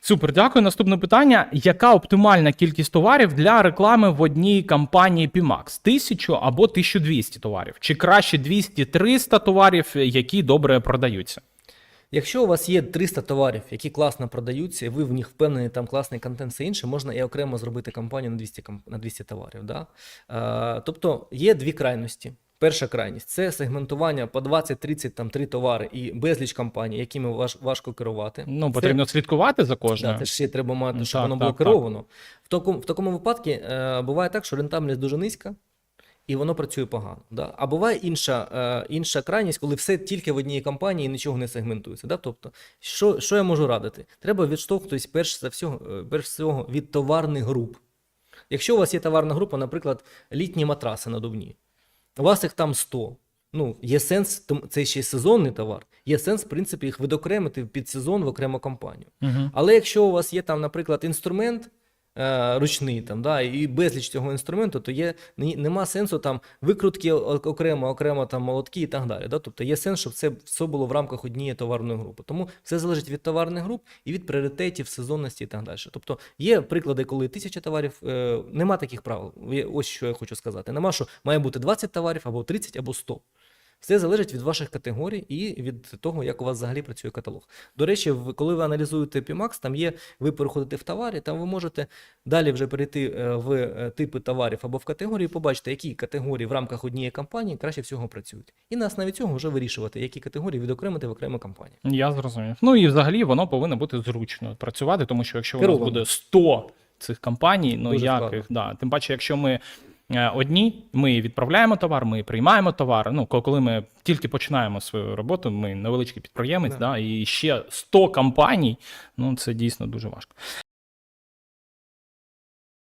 Супер, дякую. Наступне питання: яка оптимальна кількість товарів для реклами в одній кампанії Pimax? Тисячу або 1200 товарів? Чи краще 200-300 товарів, які добре продаються? Якщо у вас є 300 товарів, які класно продаються, і ви в них впевнені, там класний контент, все інше, можна і окремо зробити кампанію на 200, на 200 товарів. Да? Е, тобто є дві крайності. Перша крайність це сегментування по 20-30 там три товари і безліч компаній, якими важ, важко керувати. Ну, Це- потрібно слідкувати за кожною. Да, це ще треба мати, щоб Так, воно було так, так. керовано. В такому, в такому випадку е, буває так, що рентабельність дуже низька, і воно працює погано. Да? А буває інша, е, інша крайність, коли все тільки в одній компанії і нічого не сегментується. Да? Тобто, що, що я можу радити? Треба відштовхуватись перш за всього, е, перш всього від товарних груп. Якщо у вас є товарна група, наприклад, літні матраси надувні, у вас їх там 100. Ну, є сенс, це ще й сезонний товар, є сенс, в принципі, їх відокремити під сезон в окрему компанію. Угу. Але якщо у вас є там, наприклад, інструмент ручний, там, да, і безліч цього інструменту, то є, нема сенсу там викрутки окремо, окремо там молотки і так далі. Да? Тобто є сенс, щоб це все було в рамках однієї товарної групи. Тому все залежить від товарних груп і від пріоритетів, сезонності і так далі. Тобто є приклади, коли тисяча товарів, е, нема таких правил. Ось що я хочу сказати. Нема, що має бути 20 товарів або 30, або 100. Все залежить від ваших категорій і від того, як у вас взагалі працює каталог. До речі, коли ви аналізуєте PMAX, там є, ви переходите в товарі, там ви можете далі вже перейти е, в е, типи товарів або в категорії, побачити, які категорії в рамках однієї кампанії краще всього працюють. І на основі цього вже вирішувати, які категорії відокремити в окрему кампанію. Я зрозумів. Ну і взагалі воно повинно бути зручно працювати, тому що якщо у нас буде 100 цих компаній, ну Дуже як їх, да. Тим паче, якщо ми е, одні, ми відправляємо товар, ми приймаємо товар. Ну, ко- коли ми тільки починаємо свою роботу, ми невеличкий підприємець, Да. да. і ще 100 компаній, ну це дійсно дуже важко.